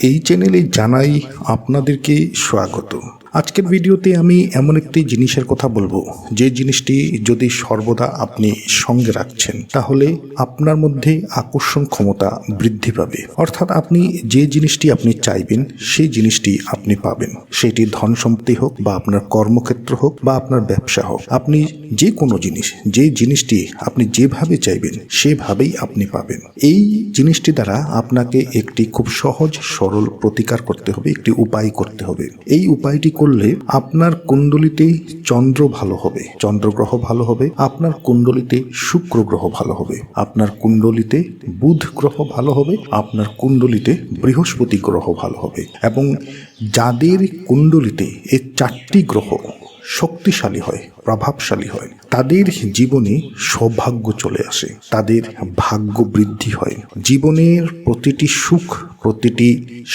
এই চ্যানেলে জানাই আপনাদেরকে স্বাগত। আজকের ভিডিওতে আমি এমন একটি জিনিসের কথা বলব। যে জিনিসটি যদি সর্বদা আপনি সঙ্গে রাখছেন, তাহলে আপনার মধ্যে আকর্ষণ ক্ষমতা বৃদ্ধি পাবে। অর্থাৎ আপনি যে জিনিসটি আপনি চাইবেন, সেই জিনিসটি আপনি পাবেন। সেটি ধন সম্পত্তি হোক বা আপনার কর্মক্ষেত্র হোক বা আপনার ব্যবসা হোক, আপনি যে কোনো জিনিস, যে জিনিসটি আপনি যেভাবে চাইবেন, সেভাবেই আপনি পাবেন। এই জিনিসটি দ্বারা আপনাকে একটি খুব সহজ, সরল প্রতিকার করতে হবে, একটি উপায় করতে হবে। এই উপায়টি করলে আপনার কুণ্ডলিতে চন্দ্র ভালো হবে, চন্দ্রগ্রহ ভালো হবে, আপনার কুণ্ডলিতে শুক্র গ্রহ ভালো হবে, আপনার কুণ্ডলিতে বুধ গ্রহ ভালো হবে, আপনার কুণ্ডলিতে বৃহস্পতি গ্রহ ভালো হবে এবং যাদের কুণ্ডলিতে এই চারটি গ্রহ শক্তিশালী হয়, প্রভাবশালী হয়, তাদের জীবনে সৌভাগ্য চলে আসে, তাদের ভাগ্য বৃদ্ধি হয়। জীবনের প্রতিটি সুখ, প্রতিটি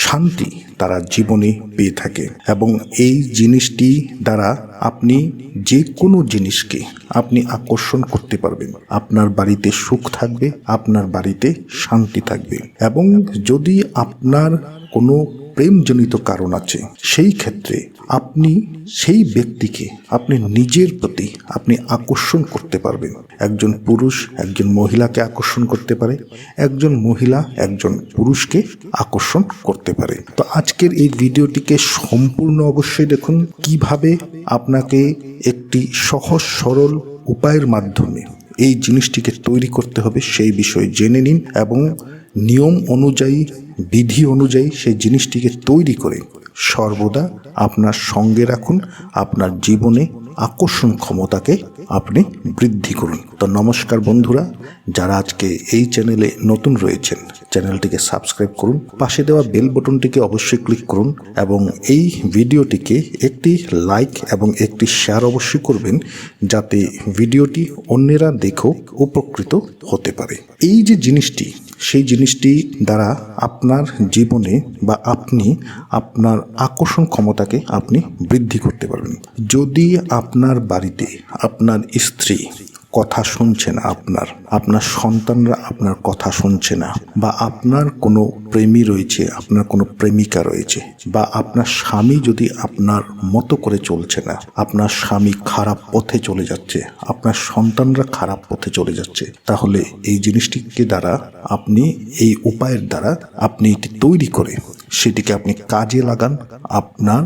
শান্তি তারা জীবনে পেয়ে থাকে এবং এই জিনিসটি দ্বারা আপনি যে কোনো জিনিসকে আপনি আকর্ষণ করতে পারবেন। আপনার বাড়িতে সুখ থাকবে, আপনার বাড়িতে শান্তি থাকবে এবং যদি আপনার কোনো প্রেমজনিত কারণ আছে। সেই ক্ষেত্রে আপনি সেই ব্যক্তিকে আপনি নিজের প্রতি আপনি আকর্ষণ করতে পারবেন। একজন পুরুষ একজন মহিলাকে আকর্ষণ করতে পারে, একজন মহিলা একজন পুরুষকে আকর্ষণ করতে পারে। তো আজকের এই ভিডিওটিকে সম্পূর্ণ অবশ্যই দেখুন, কীভাবে আপনাকে একটি সহজ সরল উপায়ের মাধ্যমে এই জিনিসটিকে তৈরি করতে হবে সেই বিষয়ে জেনে নিন এবং নিয়ম অনুযায়ী বিধি অনুযায়ী সেই জিনিসটিকে তৈরি করে সর্বদা আপনার সঙ্গে রাখুন, আপনার জীবনে আকর্ষণ ক্ষমতাকে আপনি বৃদ্ধি করুন। তো নমস্কার বন্ধুরা, যারা আজকে এই চ্যানেলে নতুন রয়েছেন, চ্যানেলটিকে সাবস্ক্রাইব করুন, পাশে দেওয়া বেল বটনটিকে অবশ্যই ক্লিক করুন এবং এই ভিডিওটিকে একটি লাইক এবং একটি শেয়ার অবশ্যই করবেন যাতে ভিডিওটি অন্যেরা দেখেও উপকৃত হতে পারে। এই যে জিনিসটি সেই জিনিসটি দ্বারা আপনার জীবনে বা আপনি আপনার আকর্ষণ ক্ষমতাকে আপনি বৃদ্ধি করতে পারবেন। যদি আপনার বাড়িতে আপনার স্ত্রী কথা শুনছে না আপনার আপনার সন্তানরা আপনার কথা শুনছে না, বা আপনার কোনো প্রেমী রয়েছে, আপনার কোনো প্রেমিকা রয়েছে, বা আপনার স্বামী যদি আপনার মতো করে চলছে না, আপনার স্বামী খারাপ পথে চলে যাচ্ছে, আপনার সন্তানরা খারাপ পথে চলে যাচ্ছে, তাহলে এই জিনিসটিকে দ্বারা আপনি, এই উপায়ের দ্বারা আপনি এটি তৈরি করে সেটিকে আপনি কাজে লাগান, আপনার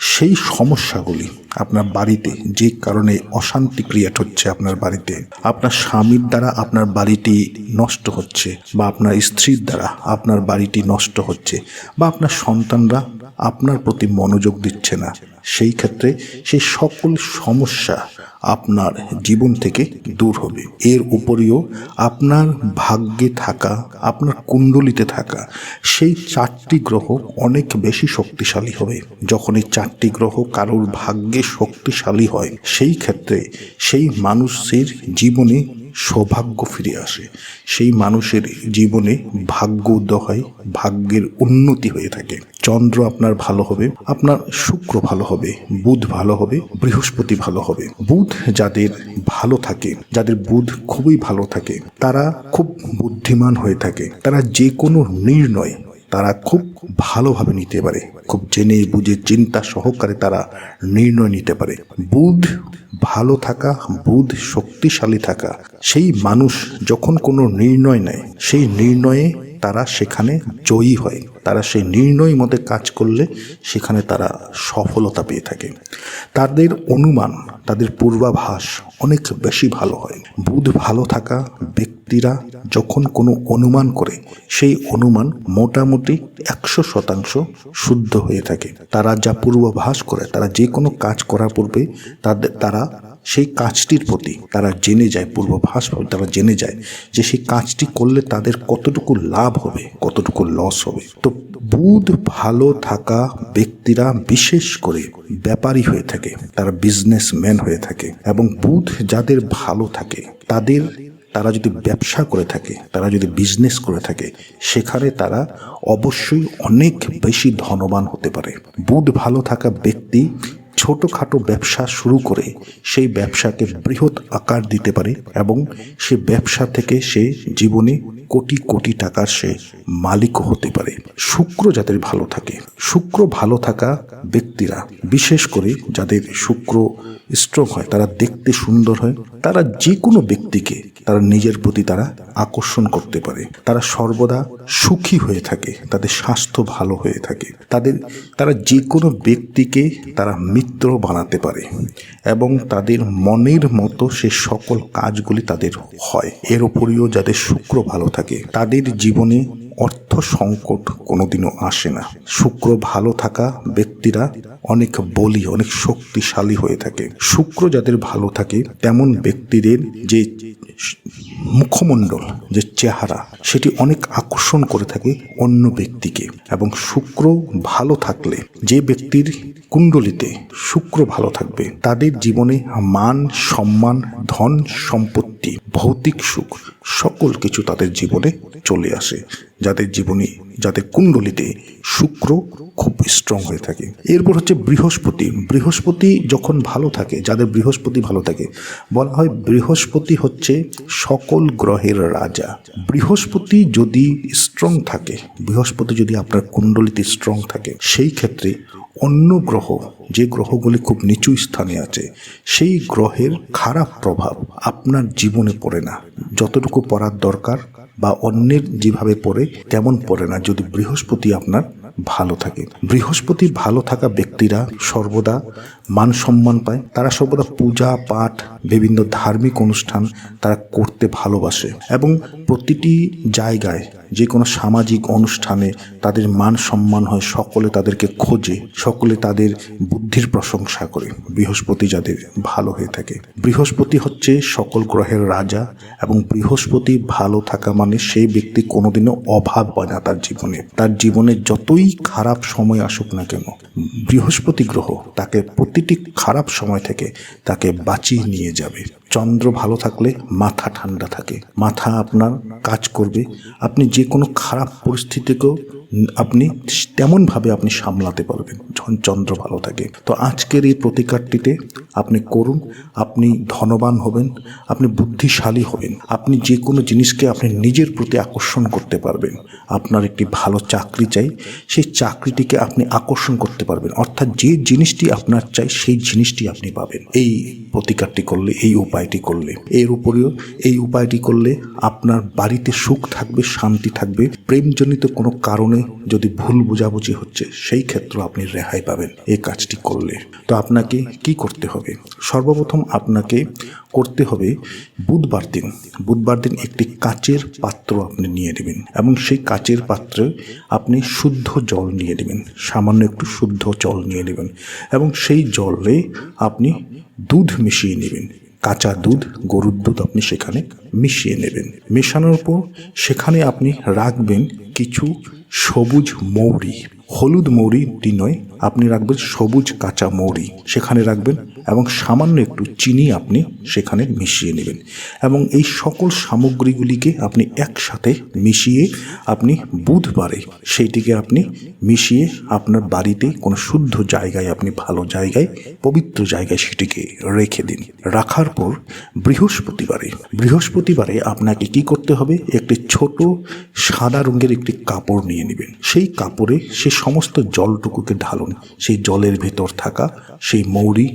সেই সমস্যাগুলি আপনার বাড়িতে, যে কারণে অশান্তি ক্রিয়েট হচ্ছে আপনার বাড়িতে, আপনার স্বামীর দ্বারা আপনার বাড়িটি নষ্ট হচ্ছে বা আপনার স্ত্রীর দ্বারা আপনার বাড়িটি নষ্ট হচ্ছে বা আপনার সন্তানরা আপনার প্রতি মনোযোগ দিচ্ছে না সেই ক্ষেত্রে সেই সকল সমস্যা আপনার জীবন থেকে দূর হবে। এর উপরেও আপনার ভাগ্যে থাকা, আপনার কুণ্ডলিতে থাকা, সেই চারটি গ্রহ অনেক বেশি শক্তিশালী হবে। যখন এই চারটি গ্রহ কারোর ভাগ্যে শক্তিশালী হয়, সেই ক্ষেত্রে সেই মানুষের জীবনে সৌভাগ্য ফিরে আসে। সেই মানুষের জীবনে ভাগ্য উদয় হয়, ভাগ্যের উন্নতি হয়ে থাকে। চন্দ্র আপনার ভালো হবে, আপনার শুক্র ভালো হবে, বুধ ভালো হবে, বৃহস্পতি ভালো হবে। বুধ যাদের ভালো থাকে, যাদের বুধ খুবই ভালো থাকে, তারা খুব বুদ্ধিমান হয়ে থাকে। তারা যে কোনো নির্ণয় তারা খুব ভালোভাবে নিতে পারে। খুব জেনে বুঝে চিন্তা সহকারে তারা নির্ণয় নিতে পারে। বুধ ভালো থাকা, বুধ শক্তিশালী থাকা, সেই মানুষ যখন কোনো নির্ণয় নেয়, সেই নির্ণয়ে তারা সেখানে জয়ী হয়। তারা সেই নির্ণয় মতে কাজ করলে সেখানে তারা সফলতা পেয়ে থাকে। তাদের অনুমান, তাদের পূর্বাভাস অনেক বেশি ভালো হয়। বুধ ভালো থাকা ব্যক্তিরা যখন কোনো অনুমান করে, সেই অনুমান মোটামুটি একশো শতাংশ শুদ্ধ হয়ে থাকে। তারা যা পূর্বাভাস করে, তারা যে কোনো কাজ করার পূর্বে তাদের, তারা সেই কাজটির প্রতি তারা জেনে যায়, পূর্বভাস তারা জেনে যায় যে সেই কাজটি করলে তাদের কতটুকু লাভ হবে, কতটুকু লস হবে। তো বুধ ভালো থাকা ব্যক্তিরা বিশেষ করে ব্যাপারী হয়ে থাকে, তারা বিজনেসম্যান হয়ে থাকে এবং বুধ যাদের ভালো থাকে, তাদের তারা যদি ব্যবসা করে থাকে, তারা যদি বিজনেস করে থাকে, সেখানে তারা অবশ্যই অনেক বেশি ধনবান হতে পারে। বুধ ভালো থাকা ব্যক্তি ছোটোখাটো ব্যবসা শুরু করে সেই ব্যবসাকে বৃহৎ আকার দিতে পারে এবং সে ব্যবসা থেকে সে জীবনে কোটি কোটি টাকার সে মালিকও হতে পারে। শুক্র যাদের ভালো থাকে, শুক্র ভালো থাকা ব্যক্তিরা, বিশেষ করে যাদের শুক্র স্ট্রং হয়, তারা দেখতে সুন্দর হয়, তারা যে কোনো ব্যক্তিকে তারা নিজের প্রতি তারা আকর্ষণ করতে পারে। তারা সর্বদা সুখী হয়ে থাকে, তাদের স্বাস্থ্য ভালো হয়ে থাকে, তাদের, তারা যে কোনো ব্যক্তিকে তারা মিত্র বানাতে পারে এবং তাদের মনের মতো সে সকল কাজগুলি তাদের হয়। এর উপরেও যাদের শুক্র ভালো থাকে তাদের জীবনে অর্থ সংকট কোনোদিনও আসে না। শুক্র ভালো থাকা ব্যক্তিরা অনেক বলি, অনেক শক্তিশালী হয়ে থাকে। শুক্র যাদের ভালো থাকে, তেমন ব্যক্তিদের যে মুখমণ্ডল, যে চেহারা, সেটি অনেক আকর্ষণ করে থাকে অন্য ব্যক্তিকে। এবং শুক্র ভালো থাকলে, যে ব্যক্তির কুণ্ডলিতে শুক্র ভালো থাকবে, তাদের জীবনে মান, সম্মান, ধন, সম্পত্তি, ভৌতিক সুখ সকল কিছু তাদের জীবনে চলে আসে। যাদের জীবনে, যাদের কুণ্ডলিতে শুক্র খুব স্ট্রং হয়ে থাকে। এরপর হচ্ছে বৃহস্পতি। বৃহস্পতি যখন ভালো থাকে, যাদের বৃহস্পতি ভালো থাকে, বলা হয় বৃহস্পতি হচ্ছে সকল গ্রহের রাজা। বৃহস্পতি যদি স্ট্রং থাকে, বৃহস্পতি যদি আপনার কুণ্ডলিতে স্ট্রং থাকে, সেই ক্ষেত্রে অন্য গ্রহ, যে গ্রহগুলি খুব নিচু স্থানে আছে, সেই গ্রহের খারাপ প্রভাব আপনার জীবনে পড়ে না। যতটুকু পড়ার দরকার বা অন্যের যেভাবে পড়ে, তেমন পড়ে না। যদি বৃহস্পতি আপনার ভালো থাকে। বৃহস্পতি ভালো থাকা ব্যক্তিরা সর্বদা মান সম্মান পায়। তারা সর্বদা পূজা, পাঠ, বিভিন্ন ধার্মিক অনুষ্ঠান তারা করতে ভালোবাসে। এবং প্রতিটি জায়গায় যে কোনো সামাজিক অনুষ্ঠানে তাদের মান সম্মান হয়, সকলে তাদেরকে খোঁজে, সকলে তাদের বুদ্ধির প্রশংসা করে। বৃহস্পতি যাদের ভালো হয়ে থাকে। বৃহস্পতি হচ্ছে সকল গ্রহের রাজা এবং বৃহস্পতি ভালো থাকা মানে সেই ব্যক্তি কোনোদিনও অভাব পায় না তার জীবনে। তার জীবনে যতই খারাপ সময় আসুক না কেন, বৃহস্পতি গ্রহ তাকে প্রতিটি খারাপ সময় থেকে তাকে বাঁচিয়ে নিয়ে যাবে। চন্দ্র ভালো থাকলে মাথা ঠান্ডা থাকে। মাথা আপনার কাজ করবে। আপনি যে কোনো খারাপ পরিস্থিতিকেও আপনি তেমনভাবে আপনি সামলাতে পারবেন যখন চন্দ্র ভালো থাকে। তো আজকের এই প্রতিকারটিতে আপনি করুন, আপনি ধনবান হবেন, আপনি বুদ্ধিশালী হবেন, আপনি যে কোনো জিনিসকে আপনি নিজের প্রতি আকর্ষণ করতে পারবেন। আপনার একটি ভালো চাকরি চাই, সেই চাকরিটিকে আপনি আকর্ষণ করতে পারবেন। অর্থাৎ যে জিনিসটি আপনার চাই, সেই জিনিসটি আপনি পাবেন। এই প্রতিকারটি করলে এই উপায়টি করলে। এর উপরেও এই উপায়টি করলে আপনার বাড়িতে সুখ থাকবে, শান্তি থাকবে। প্রেমজনিত কোনো কারণে যদি ভুল বোঝাবুঝি হচ্ছে, সেই ক্ষেত্রে আপনি রেহাই পাবেন এই কাজটি করলে। তো আপনাকে কি করতে হবে? সর্বপ্রথম আপনাকে করতে হবে বুধবার দিন। বুধবার দিন একটি কাচের পাত্র আপনি নিয়ে নেবেন এবং সেই কাচের পাত্রে আপনি শুদ্ধ জল নিয়ে নেবেন। সামান্য একটু শুদ্ধ জল নিয়ে নেবেন এবং সেই জলে আপনি দুধ মিশিয়ে নেবেন। কাঁচা দুধ, গরুর দুধ আপনি সেখানে মিশিয়ে নেবেন। মেশানোর পর সেখানে আপনি রাখবেন কিছু সবুজ মৌরি। হলুদ মৌরি নয়, আপনি রাখবেন সবুজ কাঁচা মৌরি। সেখানে রাখবেন এবং সামান্য একটু চিনি আপনি সেখানে মিশিয়ে নেবেন। এবং এই সকল সামগ্রীগুলিকে আপনি একসাথে মিশিয়ে আপনি বুধবারে সেইটিকে আপনি মিশিয়ে আপনার বাড়িতে কোনো শুদ্ধ জায়গায় আপনি ভালো জায়গায়, পবিত্র জায়গায় সেটিকে রেখে দিন। রাখার পর বৃহস্পতিবারে বৃহস্পতিবারে আপনাকে কি করতে হবে? একটি ছোট সাদা রঙের একটি কাপড় নিয়ে নেবেন। সেই কাপড়ে সে সমস্ত জলটুকুকে ঢালুন। সেই জলের ভেতর থাকা সেই মৌরি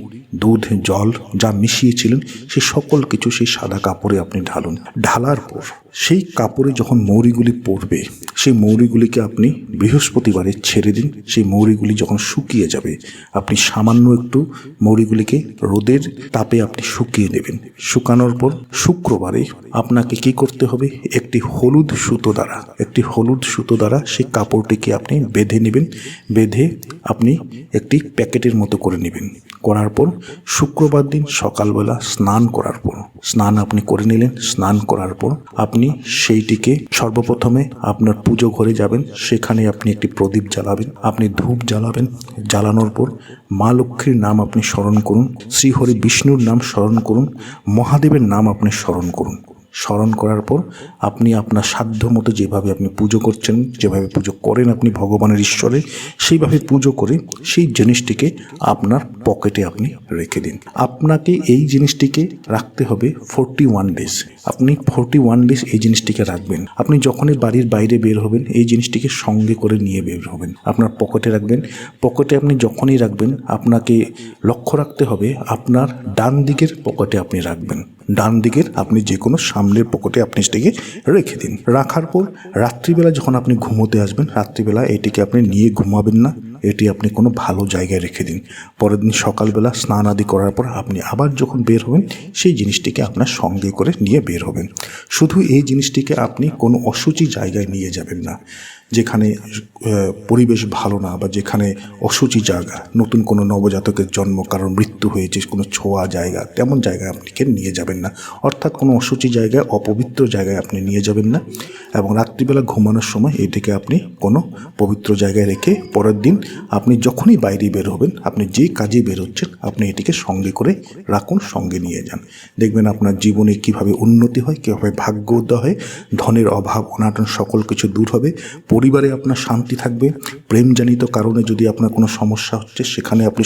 দুধ, জল যা মিশিয়েছিলেন, সে সকল কিছু সেই সাদা কাপড়ে আপনি ঢালুন। ঢালার পর সেই কাপড়ে যখন মৌরিগুলি পড়বে, সেই মৌরিগুলিকে আপনি বৃহস্পতিবারে ছেড়ে দিন। সেই মৌরিগুলি যখন শুকিয়ে যাবে, আপনি সামান্য একটু মৌরিগুলিকে রোদের তাপে আপনি শুকিয়ে নেবেন। শুকানোর পর শুক্রবারে আপনাকে কি করতে হবে? একটি হলুদ সুতো দ্বারা, একটি হলুদ সুতো দ্বারা সেই কাপড়টিকে আপনি বেঁধে নেবেন। বেঁধে আপনি একটি প্যাকেটের মতো করে নেবেন। করার পর শুক্রবার দিন সকালবেলা স্নান করার পর, স্নান আপনি করে নিলেন, স্নান করার পর আপনি সেইটিকে সর্বপ্রথমে আপনার পুজো ঘরে যাবেন, সেখানে আপনি একটি প্রদীপ জ্বালাবেন, আপনি ধূপ জ্বালাবেন, জ্বালানোর পর মা লক্ষ্মীর নাম আপনি স্মরণ করুন, শ্রীহরি বিষ্ণুর নাম স্মরণ করুন, মহাদেবের নাম আপনি স্মরণ করুন। স্মরণ করার পর আপনি আপনার সাধ্য মতো যেভাবে আপনি পুজো করছেন, যেভাবে পুজো করেন আপনি ভগবানের ঈশ্বরে, সেইভাবে পুজো করে সেই জিনিসটিকে আপনার পকেটে আপনি রেখে দিন। আপনাকে এই জিনিসটিকে রাখতে হবে ফোরটি ওয়ান ডেজ আপনি ফোরটি ওয়ান ডেজ এই জিনিসটিকে রাখবেন। আপনি যখনই বাড়ির বাইরে বের হবেন, এই জিনিসটিকে সঙ্গে করে নিয়ে বের হবেন। আপনার পকেটে রাখবেন। পকেটে আপনি যখনই রাখবেন, আপনাকে লক্ষ্য রাখতে হবে, আপনার ডান দিকের পকেটে আপনি রাখবেন। ডান দিকের আপনি যে কোনো সামনের পকেটে আপনি সেটিকে রেখে দিন। রাখার পর রাত্রিবেলা যখন আপনি ঘুমোতে আসবেন, রাত্রিবেলা এটিকে আপনি নিয়ে ঘুমাবেন না। এটি আপনি কোনো ভালো জায়গায় রেখে দিন। পরের দিন সকালবেলা স্নান আদি করার পর আপনি আবার যখন বের হবেন, সেই জিনিসটিকে আপনার সঙ্গে করে নিয়ে বের হবেন। শুধু এই জিনিসটিকে আপনি কোনো অসুচি জায়গায় নিয়ে যাবেন না। যেখানে পরিবেশ ভালো না বা যেখানে অসুচি জায়গা, নতুন কোনো নবজাতকের জন্ম, কারণ মৃত্যু হয়েছে, কোনো ছোঁয়া জায়গা, তেমন জায়গায় আপনিকে নিয়ে যাবেন না। অর্থাৎ কোনো অসুচি জায়গায়, অপবিত্র জায়গায় আপনি নিয়ে যাবেন না। এবং রাত্রিবেলা ঘুমানোর সময় এটিকে আপনি কোনো পবিত্র জায়গায় রেখে পরের দিন আপনি যখনই বাইরে বের হবেন, আপনি যে কাজে বের হচ্ছেন আপনি এটিকে সঙ্গে করে রাখুন, সঙ্গে নিয়ে যান। দেখবেন আপনার জীবনে কীভাবে উন্নতি হয়, কীভাবে ভাগ্য উদয় হয়, ধনের অভাব, অনাটন সকল কিছু দূর হবে, পরিবারে আপনার শান্তি থাকবে, প্রেমজনিত কারণে যদি আপনার কোনো সমস্যা হচ্ছে, সেখানে আপনি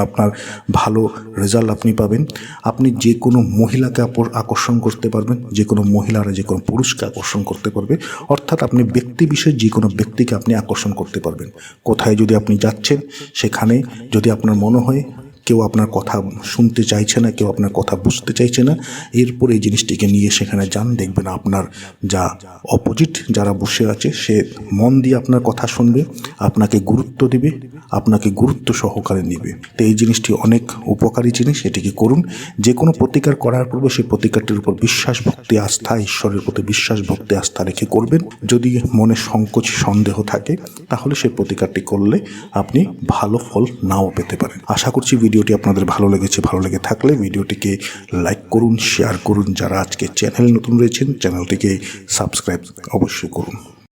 আপনার ভালো রেজাল্ট আপনি পাবেন। আপনি যে কোনো মহিলাকে আকর্ষণ করতে পারবেন যে কোনো মহিলারা যে কোনো পুরুষকে আকর্ষণ করতে পারবে, অর্থাৎ আপনি ব্যক্তি বিশেষ যে কোনো ব্যক্তিকে আপনি আকর্ষণ করতে পারবেন। কোথায় যদি আপনি যাচ্ছেন সেখানে যদি আপনার মনে হয় কেউ আপনার কথা শুনতে চাইছে না, কেউ আপনার কথা বুঝতে চাইছে না, এরপর এই জিনিসটিকে নিয়ে সেখানে যান, দেখবেন আপনার যা অপোজিট যারা বসে আছে, সে মন দিয়ে আপনার কথা শুনবে, আপনাকে গুরুত্ব দিবে আপনাকে গুরুত্ব সহকারে নেবে। তো এই জিনিসটি অনেক উপকারী জিনিস, এটিকে করুন। যে কোনো প্রতিকার করার পূর্বে সেই প্রতিকারটির উপর বিশ্বাস, ভক্তি, আস্থা, ঈশ্বরের প্রতি বিশ্বাস, ভক্তি, আস্থা রেখে করবেন। যদি মনে সংকোচ, সন্দেহ থাকে, তাহলে সেই প্রতিকারটি করলে আপনি ভালো ফল নাও পেতে পারেন। আশা করছি ভিডিওটি আপনাদের ভালো লেগেছে। ভালো লেগে থাকলে ভিডিওটিকে লাইক করুন, শেয়ার করুন। যারা আজকে চ্যানেল নতুন রয়েছেন, চ্যানেলটিকে সাবস্ক্রাইব অবশ্যই করুন।